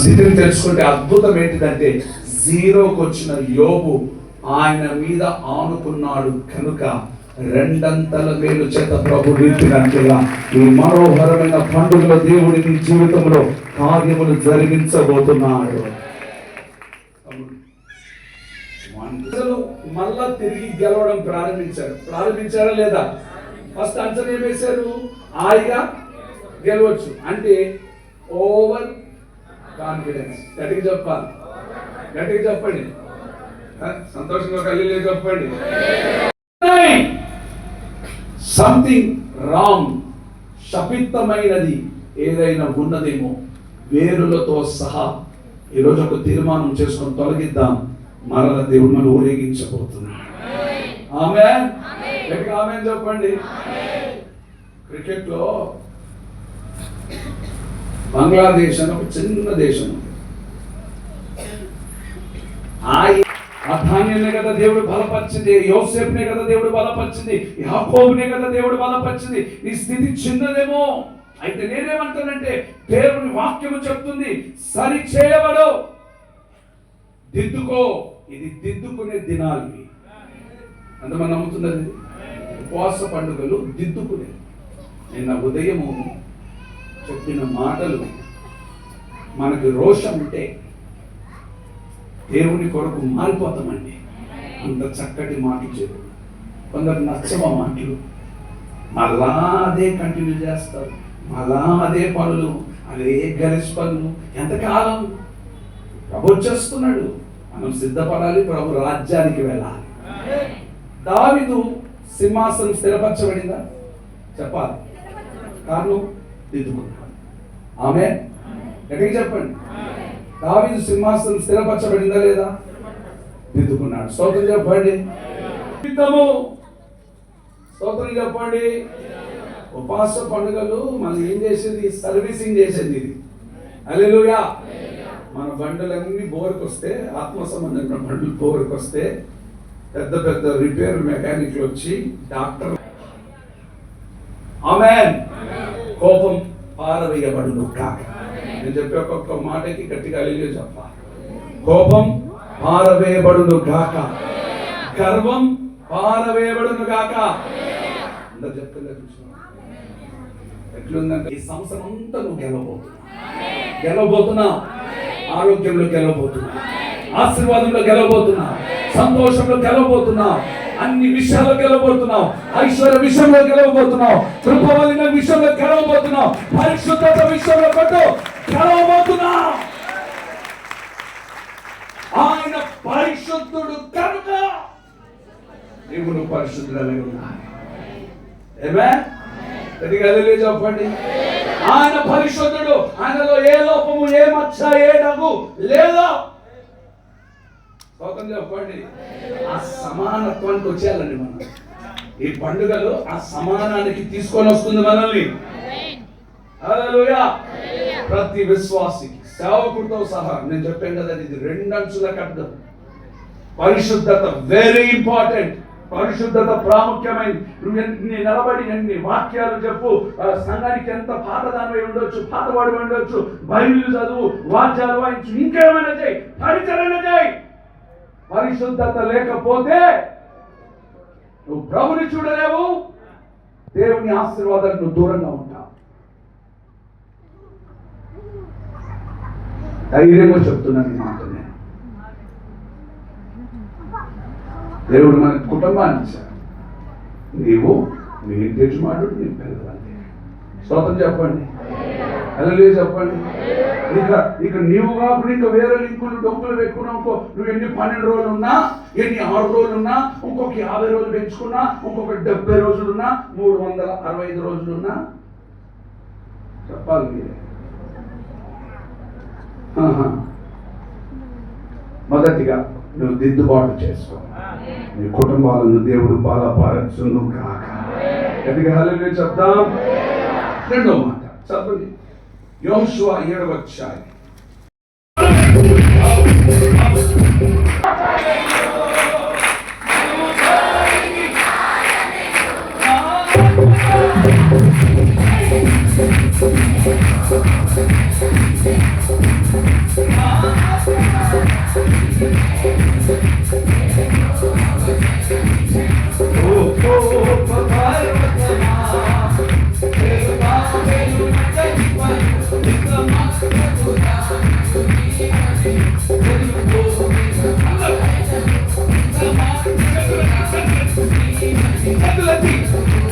స్థితిని తెలుసుకుంటే అద్భుతం ఏంటిదంటే జీరోకి వచ్చిన యోగు ఆయన మీద ఆనుకున్నాడు కనుక రెండంతల మేలు చేత ప్రభు నిలిపినట్లుగా ఈ మనోహరమైన పండుగల దేవుడి నీ జీవితంలో కార్యములు జరిగించబోతున్నాడు. మళ్ళా తిరిగి గెలవడం ప్రారంభించారు. ప్రారంభించారా లేదా? ఫస్ట్ అంచనా ఏం వేశారు? హాయిగా గెలవచ్చు. అంటే ఓవర్ కాన్ఫిడెన్స్ గట్టిగా చెప్పాలి. గట్టిగా చెప్పండి. సంతోషంగా కలిగి చెప్పండి. సంథింగ్ రాంగ్ శపితమైనది ఏదైనా ఉన్నదేమో వేరులతో సహా ఈరోజు ఒక తీర్మానం చేసుకొని తొలగిద్దాం. మరల దేవుడు మనం ఊరేగించబోతున్నాడు. ఆమె ఆమె చెప్పండి. క్రికెట్లో బంగ్లాదేశ్ అని ఒక చిన్న దేశం ఉంది. ఆ కదా దేవుడు బలపరిచింది యోసేపునే కదా దేవుడు బలపరిచింది యాకోబునే కదా దేవుడు బలపరిచింది. నీ స్థితి చిన్నదేమో. అయితే నేనేమంటానంటే దేవుని వాక్యము చెప్తుంది సరి చేయబడు. దిద్దుకో ఇది దిద్దుకునే దినాలు ఇవి. అంతమంది నమ్ముతున్నది ఉపవాస పండుగలు దిద్దుకునే. నిన్న ఉదయము చెప్పిన మాటలు మనకి రోషం ఉంటే దేవుని కొరకు మారిపోతామండి. అంత చక్కటి మాటలు చెప్పు. కొందరు నచ్చవ మాటలు. మళ్ళా అదే కంటిన్యూ చేస్తారు. మళ్ళా అదే పనులు. అదే గరిష్ పనులు. ఎంతకాలం? ప్రభు వచ్చేస్తున్నాడు. మనం సిద్ధపడాలి. ప్రభు రాజ్యానికి వెళ్ళాలి. దావిదు సింహాసనం స్థిరపరచబడిందా? చెప్పాలి. కారణం? దిద్దుకుంటాడు ఆమె? ఎక్కడికి చెప్పండి? దావీదు సింహాసనం స్థిరపరచబడిందా లేదా? దిద్దుకున్నాడు. స్తోత్రం చెప్పండి. జీవితము స్తోత్రం చెప్పండి. ఉపాస పండుగలు మనం ఏం చేసేది? సర్వీసింగ్ చేసేది ఇది. అలెలుయా మన బండలన్నీ బోర్కి వస్తే ఆత్మ సంబంధమైన బండ్లు బోర్కి వస్తే పెద్ద పెద్ద రిపేర్ మెకానిక్లు వచ్చి డాక్టర్. ఆమెన్. కోపం పారవేయబడును కాక. నేను చెప్పే ఒక్కొక్క మాటకి గట్టిగా అలిగే చెప్పాలి కోపం పారవేయబడును గాక గర్వం పారవేయబడును గాక అందరు చెప్తుందా చూసిన ఎట్లుందంటే ఈ సంవత్సరం అంతా నువ్వు గెలవబోతున్నా గెలవబోతున్నా ఆరోగ్యంలో గెలవబోతున్నా ఆశీర్వాదంలో గెలవబోతున్నా సంతోషంలో గెలవబోతున్నావు. అన్ని విషయాల్లో గెలవబోతున్నావు. ఐశ్వర్య విషయంలో గెలవబోతున్నావు. కృపవలిన విషయంలో గెలవబోతున్నావు. పరిశుద్ధత విషయంలో పట్టు గెలవబోతున్నావు ఆయన పరిశుద్ధుడు కనుక నీవు నువ్వు పరిశుద్ధులై ఉన్నాయి ఏమే గట్టిగా చెప్పండి. ఆయన పరిశుద్ధుడు. ఆయనలో ఏ లోపము ఏ మచ్చ ఏ నగు లేదా స్తోత్రం చెప్పండి. ఆ సమానత్వానికి వచ్చేయాలండి మనం. ఈ పండుగలు ఆ సమానానికి తీసుకొని వస్తుంది మనల్ని. ప్రతి విశ్వాసికి సేవకుడితో సహా నేను చెప్పాను కదా ఇది రెండు అంచుల కట్టడం. పరిశుద్ధత వెరీ ఇంపార్టెంట్ పరిశుద్ధత ప్రాముఖ్యమైనది. నువ్వు నిలబడి ఎన్ని వాక్యాలు చెప్పు. ఆ సంఘానికి ఎంత పాతదానమై ఉండొచ్చు పాతవాడు ఉండొచ్చు. బైబిల్ చదువు వాక్యాలు వాయించు ఇంకేమైనా చేయి. పరిచరణ చేయి. పరిశుద్ధత లేకపోతే నువ్వు ప్రభుని చూడలేవు. దేవుని ఆశీర్వాదాలు నువ్వు దూరంగా ఉంటావు. ధైర్యంగా చెప్తున్నాను ఈ మాట నేను. దేవుడు మన కుటుంబాన్ని ఇచ్చాడు. నీవు నీ యజమానుడు నీ పిల్లలు స్తోత్రం చెప్పండి. అలలే చెప్పండి. ఇక ఇక నీవు కాకుండా ఇంకా వేరే లింకులు డబ్బులు పెట్టుకున్నావు నువ్వు ఎన్ని పన్నెండు రోజులు ఉన్నా ఎన్ని ఆరు రోజులు ఉన్నా ఇంకొక యాభై రోజులు పెంచుకున్నా ఇంకొక డెబ్బై రోజులు ఉన్నా మూడు వందల అరవై ఐదు రోజులు ఉన్నా చెప్పాలి మీరే. మొదటిగా నువ్వు దిద్దుబాటు చేసుకో. నీ కుటుంబాలను దేవుడు బలపరచును కాక గట్టిగా హల్లెలూయా చెప్దాం? రెండో మాట చెప్పండి. யோசுவா இருபத்தி Handle the beat.